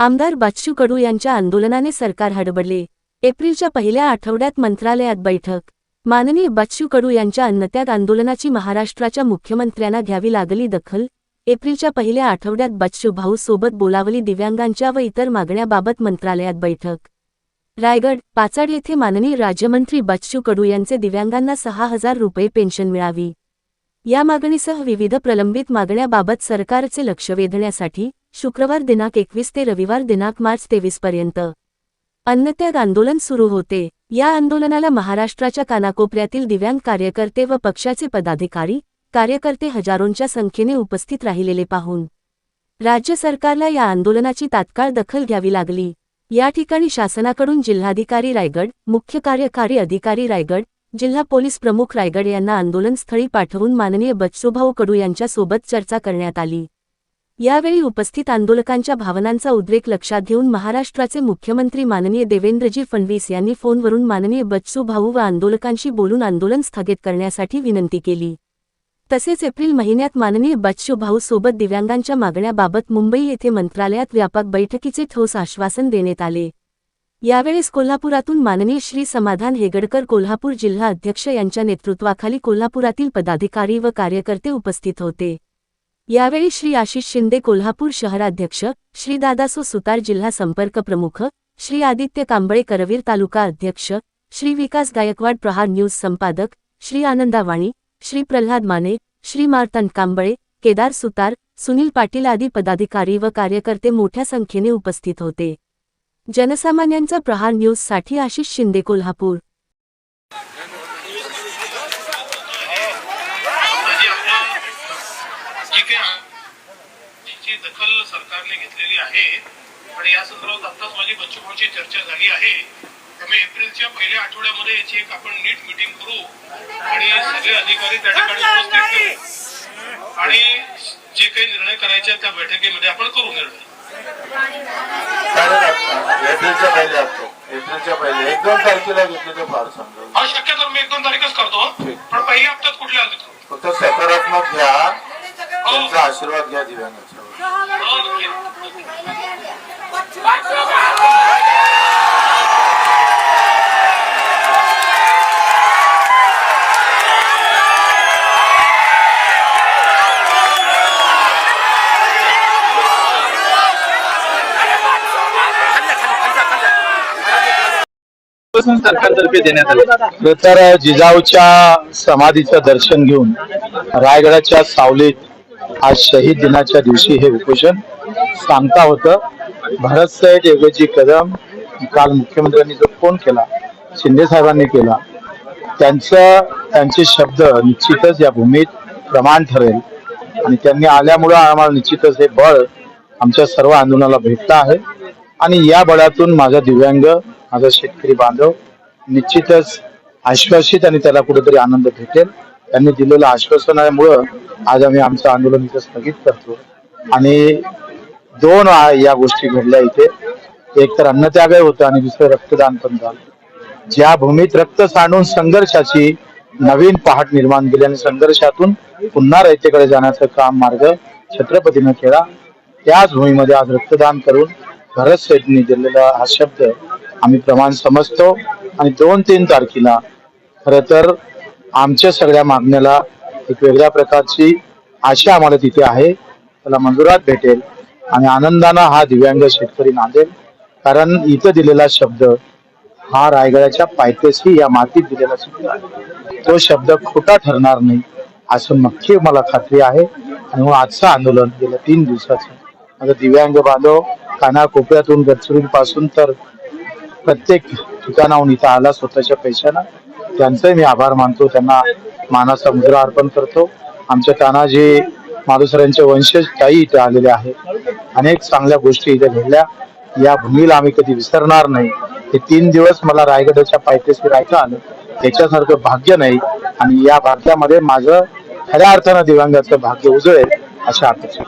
आमदार बच्चू कडू यांच्या आंदोलनाने सरकार हडबडले. एप्रिलच्या पहिल्या आठवड्यात मंत्रालयात बैठक. माननीय बच्चू कडू यांच्या अन्नत्याग आंदोलनाची महाराष्ट्राच्या मुख्यमंत्र्यांना घ्यावी लागली दखल. एप्रिलच्या पहिल्या आठवड्यात बच्चू भाऊ सोबत बोलावली दिव्यांगांच्या व इतर मागण्याबाबत मंत्रालयात बैठक. रायगड पाचाड येथे माननीय राज्यमंत्री बच्चू कडू यांचे दिव्यांगांना सहा हजार रुपये पेन्शन मिळावी. या मागणीसह विविध प्रलंबित मागण्याबाबत सरकारचे लक्ष वेधण्यासाठी शुक्रवार दिनांक एकवीस ते रविवार दिनांक मार्च तेवीस पर्यंत अन्नत्याग आंदोलन सुरू होते. या आंदोलनाला महाराष्ट्राच्या कानाकोपऱ्यातील दिव्यांग कार्यकर्ते व पक्षाचे पदाधिकारी कार्यकर्ते हजारोंच्या संख्येने उपस्थित राहिलेले पाहून राज्य सरकारला या आंदोलनाची तात्काळ दखल घ्यावी लागली. या ठिकाणी शासनाकडून जिल्हाधिकारी रायगड मुख्य कार्यकारी अधिकारी रायगड जिल्हा पोलीस प्रमुख रायगड यांना आंदोलनस्थळी पाठवून माननीय बच्चूभाऊ कडू यांच्यासोबत चर्चा करण्यात आली. यावेळी उपस्थित आंदोलकांच्या भावनांचा उद्रेक लक्षात घेऊन महाराष्ट्राचे मुख्यमंत्री माननीय देवेंद्रजी फडणवीस यांनी फोनवरून माननीय बच्चू भाऊ व आंदोलकांशी बोलून आंदोलन स्थगित करण्यासाठी विनंती केली. तसेच एप्रिल महिन्यात माननीय बच्चू भाऊ सोबत दिव्यांगांच्या मागण्याबाबत मुंबई येथे मंत्रालयात व्यापक बैठकीचे ठोस आश्वासन देण्यात आले. यावेळेस कोल्हापुरातून माननीय श्री समाधान हेगडकर कोल्हापूर जिल्हा अध्यक्ष यांच्या नेतृत्वाखाली कोल्हापुरातील पदाधिकारी व कार्यकर्ते उपस्थित होते. यावेळी श्री आशिष शिंदे कोल्हापूर शहराध्यक्ष श्री दादासो सुतार जिल्हा संपर्क प्रमुख श्री आदित्य कांबळे करवीर तालुका अध्यक्ष श्री विकास गायकवाड प्रहार न्यूज संपादक श्री आनंदा वाणी श्री प्रल्हाद माने श्री मार्तंड कांबळे केदार सुतार सुनील पाटील आदी पदाधिकारी व कार्यकर्ते मोठ्या संख्येने उपस्थित होते. जनसामान्यांचा प्रहार न्यूजसाठी आशिष शिंदे कोल्हापूर. दखल सरकारने घेतलेली आहे आणि या संदर्भात आत्ताच माझी बच्चूभाऊची चर्चा झाली आहे. त्यामुळे एप्रिलच्या पहिल्या आठवड्यामध्ये याची एक आपण नीट मिटिंग करू आणि सगळे अधिकारी त्या ठिकाणी उपस्थित करू. आणि जे काही निर्णय करायचे आहेत त्या बैठकीमध्ये आपण करू निर्णय. एप्रिलच्या पहिले असतो. एप्रिलच्या पहिले. एक दोन तारखेला घेतले तर फार समजेल हा शक्यतो मी एक दोन तारीखच करतो. ठीक. पण पहिल्या हप्त्यात कुठल्या आले करू फक्त सकारात्मक घ्या. त्यांचा आशीर्वाद घ्या दिव्यांगाचा. हो, नक्की. सरकारतर्फे देण्यात आले. तर जिजाऊच्या समाधीचं दर्शन घेऊन रायगडाच्या सावलीत आज शहीद दिनाच्या दिवशी हे उपोषण सांगता होतं. भरत साहेब ऐवजी कदम काल मुख्यमंत्र्यांनी जो फोन केला शिंदे साहेबांनी केला त्यांचं त्यांचे शब्द निश्चितच या भूमीत प्रमाण ठरेल. आणि त्यांनी आल्यामुळं आम्हाला निश्चितच हे बळ आमच्या सर्व आंदोलनाला भेटलं आहे. आणि या बळातून माझा दिव्यांग माझा शेतकरी बांधव निश्चितच आश्वासित आणि त्याला कुठेतरी आनंद भेटेल. त्यांनी दिलेलं आश्वासनामुळं आज आम्ही आमचं आंदोलन इथं स्थगित करतो. आणि दोन या गोष्टी घडल्या इथे. एक तर अन्नत्यागही होतं आणि दुसरं रक्तदान पण झालं. ज्या भूमीत रक्त सांडून संघर्षाची नवीन पहाट निर्माण केली आणि संघर्षातून पुन्हा रयतेकडे जाण्याचं काम मार्ग छत्रपतीनं केला त्याच भूमीमध्ये आज रक्तदान करून भरत सेठनी दिलेला हा शब्द आम्ही प्रमाण समजतो. आणि दोन तीन तारखेला खर तर आमच्या सगळ्या मागण्याला एक वेगळ्या प्रकारची आशा आम्हाला तिथे आहे. त्याला मंजुरात भेटेल आणि आनंदानं हा दिव्यांग शेतकरी नांदेल कारण इथं दिलेला शब्द हा रायगडाच्या पायथ्याशी या मातीत दिलेला शब्द आहे. तो शब्द खोटा ठरणार नाही असं नक्की मला खात्री आहे. आणि म्हणून आजचं आंदोलन गेल्या तीन दिवसाचं. माझं दिव्यांग बांधव कानाकोपऱ्यातून गडचिरोली पासून तर प्रत्येक ठिकाणाहून इथं आला स्वतःच्या पैशानं. त्यांचंही मी आभार मानतो. त्यांना मानाचा मुद्रा अर्पण करतो. आमच्या तानाजी मालुसरांचे वंशज ताई इथे आलेले आहेत अनेक चांगल्या गोष्टी इथे घडल्या. या भूमीला आम्ही कधी विसरणार नाही. हे तीन दिवस मला रायगडाच्या पायथ्याशी राहायचं आलं. त्याच्यासारखं भाग्य नाही. आणि या भाग्यामध्ये माझं खऱ्या अर्थानं दिव्यांगाचं भाग्य उजळेल अशा अपेक्षा.